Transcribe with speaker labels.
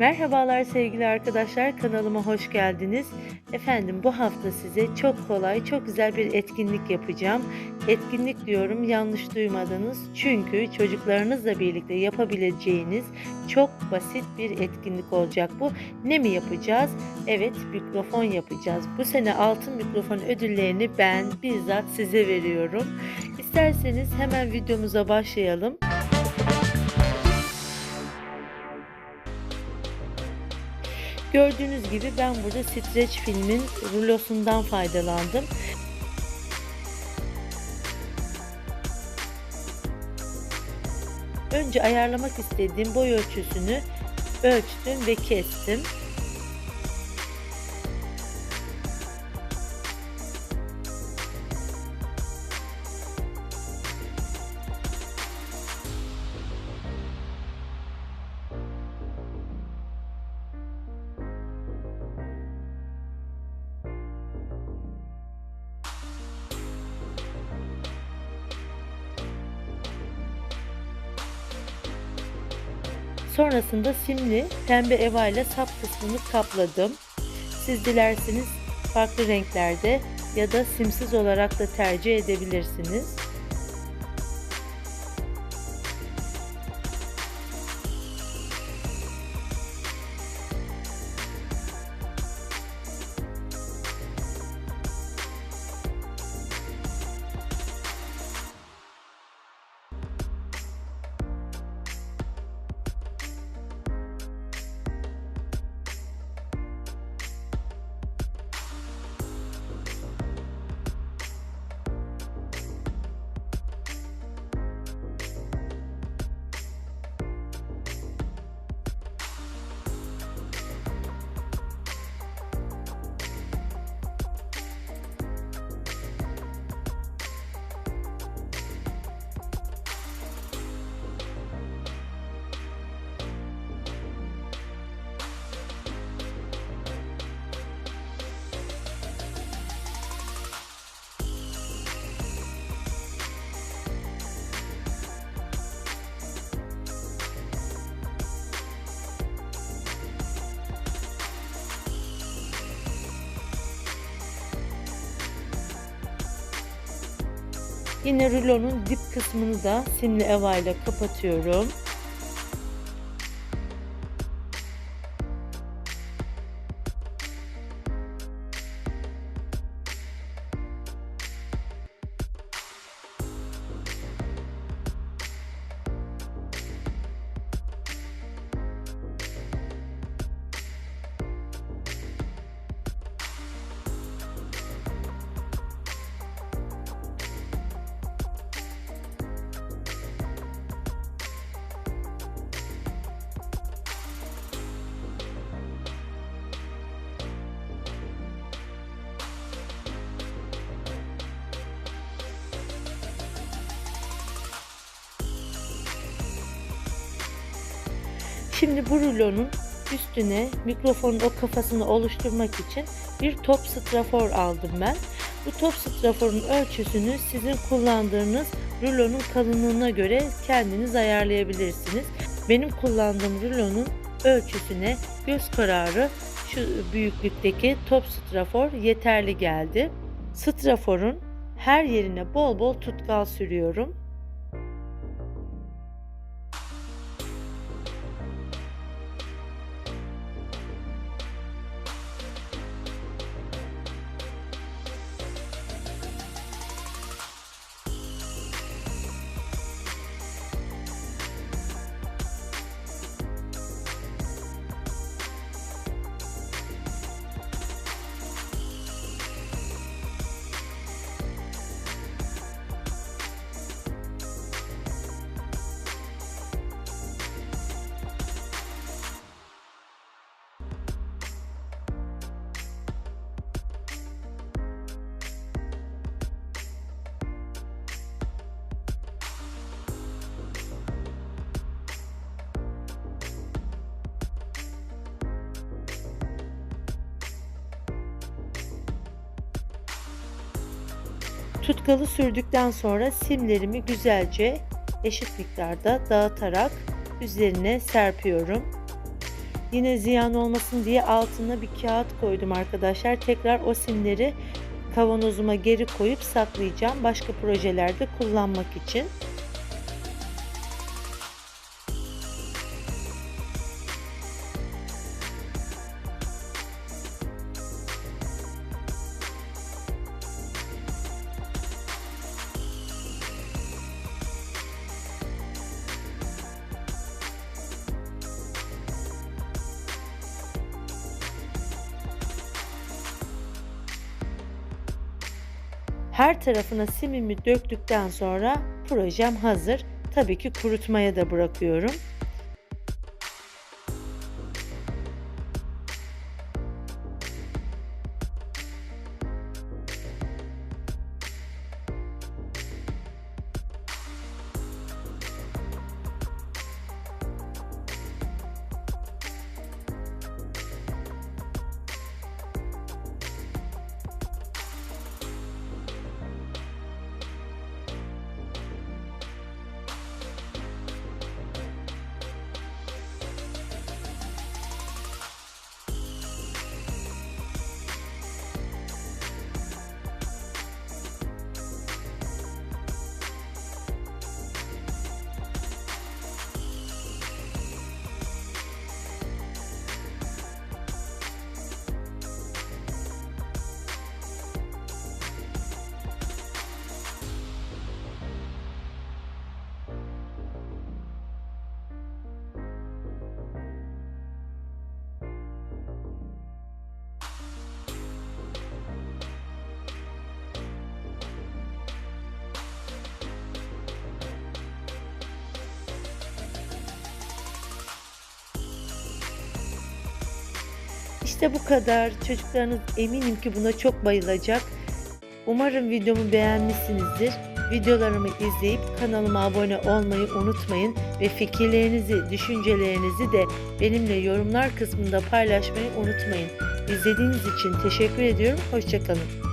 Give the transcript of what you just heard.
Speaker 1: Merhabalar sevgili arkadaşlar kanalıma hoş geldiniz. Efendim bu hafta size çok kolay çok güzel bir etkinlik yapacağım. Etkinlik diyorum yanlış duymadınız. Çünkü çocuklarınızla birlikte yapabileceğiniz çok basit bir etkinlik olacak bu. Ne mi yapacağız? Evet mikrofon yapacağız. Bu sene altın mikrofon ödüllerini ben bizzat size veriyorum. İsterseniz hemen videomuza başlayalım. Gördüğünüz gibi ben burada streç filmin rulosundan faydalandım. Önce ayarlamak istediğim boy ölçüsünü ölçtüm ve kestim. Sonrasında simli pembe eva ile sap kısmını kapladım. Siz dilerseniz farklı renklerde ya da simsiz olarak da tercih edebilirsiniz. Yine rulonun dip kısmını da simli eva ile kapatıyorum. Şimdi bu rulonun üstüne mikrofonun o kafasını oluşturmak için bir top strafor aldım ben. Bu top straforun ölçüsünü sizin kullandığınız rulonun kalınlığına göre kendiniz ayarlayabilirsiniz. Benim kullandığım rulonun ölçüsüne göz kararı şu büyüklükteki top strafor yeterli geldi. Straforun her yerine bol bol tutkal sürüyorum. Tutkalı sürdükten sonra simlerimi güzelce eşit miktarda dağıtarak üzerine serpiyorum. Yine ziyan olmasın diye altına bir kağıt koydum arkadaşlar. Tekrar o simleri kavanozuma geri koyup saklayacağım. Başka projelerde kullanmak için. Her tarafına simimi döktükten sonra projem hazır. Tabii ki kurutmaya da bırakıyorum. İşte bu kadar. Çocuklarınız eminim ki buna çok bayılacak. Umarım videomu beğenmişsinizdir. Videolarımı izleyip kanalıma abone olmayı unutmayın ve fikirlerinizi, düşüncelerinizi de benimle yorumlar kısmında paylaşmayı unutmayın. İzlediğiniz için teşekkür ediyorum. Hoşçakalın.